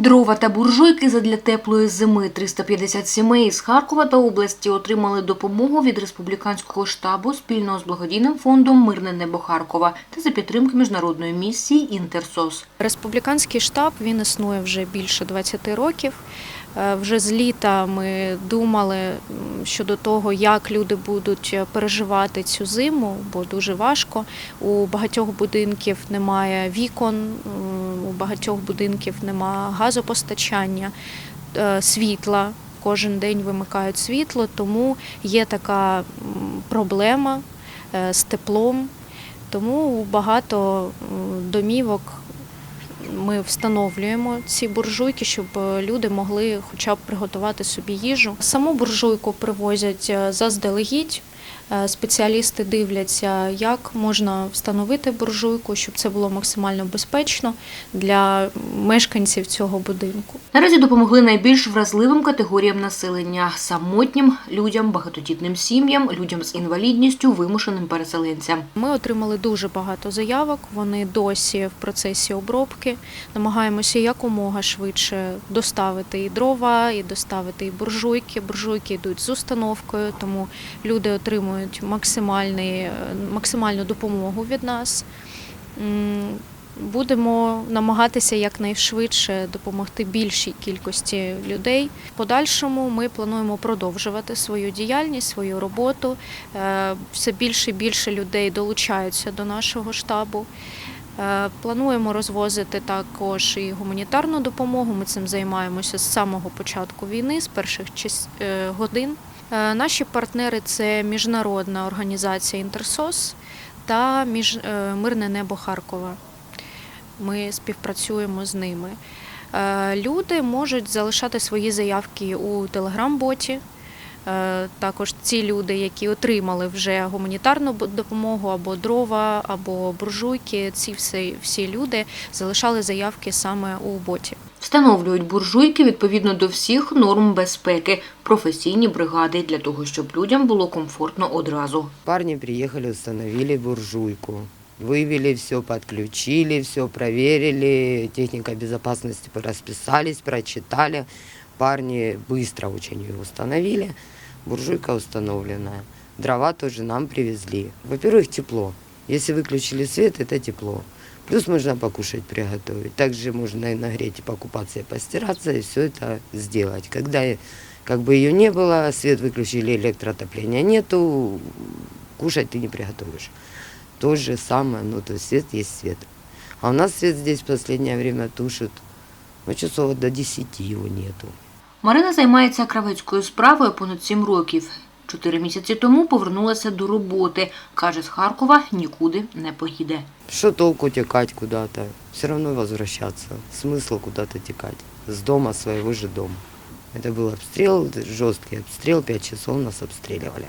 Дрова та буржуйки задля теплої зими 350 сімей з Харкова та області отримали допомогу від республіканського штабу спільно з благодійним фондом Мирне небо Харкова та за підтримки міжнародної місії Інтерсос. Республіканський штаб він існує вже більше 20 років. Е, Вже з літа ми думали щодо того, як люди будуть переживати цю зиму, бо дуже важко. У багатьох будинків немає вікон, у багатьох будинків немає газопостачання, е, світла. Кожен день вимикають світло, тому є така проблема е, з теплом. Тому багато домівок ми встановлюємо ці буржуйки, щоб е, люди могли хоча б приготувати собі їжу. Саму буржуйку привозять заздалегідь. Е, Спеціалісти дивляться, як можна встановити буржуйку, щоб це було максимально безпечно для мешканців цього будинку. Наразі допомогли найбільш вразливим категоріям населення самотнім людям, багатодітним сім'ям, людям з інвалідністю, вимушеним переселенцям. Ми отримали дуже багато заявок. Вони досі в процесі обробки. Намагаємося якомога швидше доставити і дрова, і доставити і буржуйки. Буржуйки йдуть з установкою, тому люди отримують максимальний, е, максимальну допомогу від нас. Будемо намагатися якнайшвидше допомогти більшій кількості людей. В подальшому ми плануємо продовжувати свою діяльність, свою роботу. Е, Все більше і більше людей долучаються до нашого штабу. Е, Плануємо розвозити також і гуманітарну допомогу. Ми цим займаємося з самого початку війни, з перших годин. Е, Наші партнери це міжнародна організація Інтерсос та е, Мирне небо Харкова. Ми співпрацюємо з ними. Е, Люди можуть залишати свої заявки у телеграм-боті. Також ці люди, які отримали вже гуманітарну допомогу або дрова, або буржуйки, ці всі, всі люди залишали заявки саме у боті. Встановлюють буржуйки відповідно до всіх норм безпеки, професійні бригади для того, щоб людям було комфортно одразу. Парни приехали, установили буржуйку. Вывели все, подключили, все проверили, техника безопасности расписались, прочитали. Парни быстро очень ее установили. Буржуйка установленная. Дрова тоже нам привезли. Во-первых, тепло. Если выключили свет, это тепло. Плюс можно покушать, приготовить. Также можно и нагреть, и покупаться, и постираться, и все это сделать. Когда э, как бы ее не было, свет выключили, электроотопления нету, кушать ты не приготовишь. То же самое, ну то есть свет есть свет. А у нас свет здесь в последнее время тушит, ну часов до 10 его нету. Марина займається кравецькою справою понад сім років. Чотири місяці тому повернулася до роботи. Каже, з Харкова нікуди не поїде. Что толку текать куда-то? Все равно возвращаться. Смысл куда-то текать. С дома, своего же дома. Это был обстрел, жесткий обстрел, 5 часов нас обстреливали.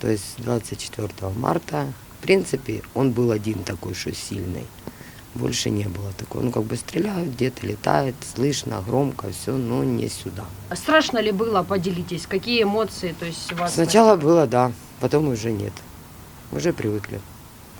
То есть 24 марта, в принципе, он был один такой, что сильный. Больше не было такого. Ну, как бы стреляют, где-то летает, слышно, громко, все, но не сюда. А Страшно ли было? Поделитесь. Какие эмоции? То есть у вас Сначала было, да, потом уже нет. Уже привыкли.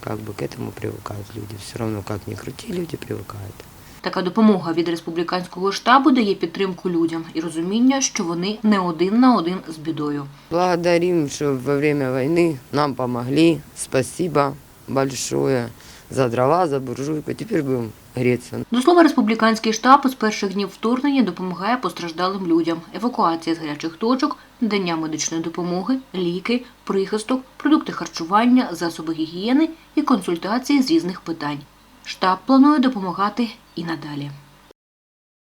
Как бы к этому привыкают люди. Все равно, как ни крути, люди привыкают. Така допомога від республіканського штабу дає підтримку людям і розуміння, що вони не один на один з бідою. Благодарим, что во время войны нам помогли. Спасибо большое за дрова, за буржуйку. Тепер будемо грітися. До слова, республіканський штаб з перших днів вторгнення допомагає постраждалим людям. Евакуація з гарячих точок, надання медичної допомоги, ліки, прихисток, продукти харчування, засоби гігієни і консультації з різних питань. Штаб планує допомагати і надалі.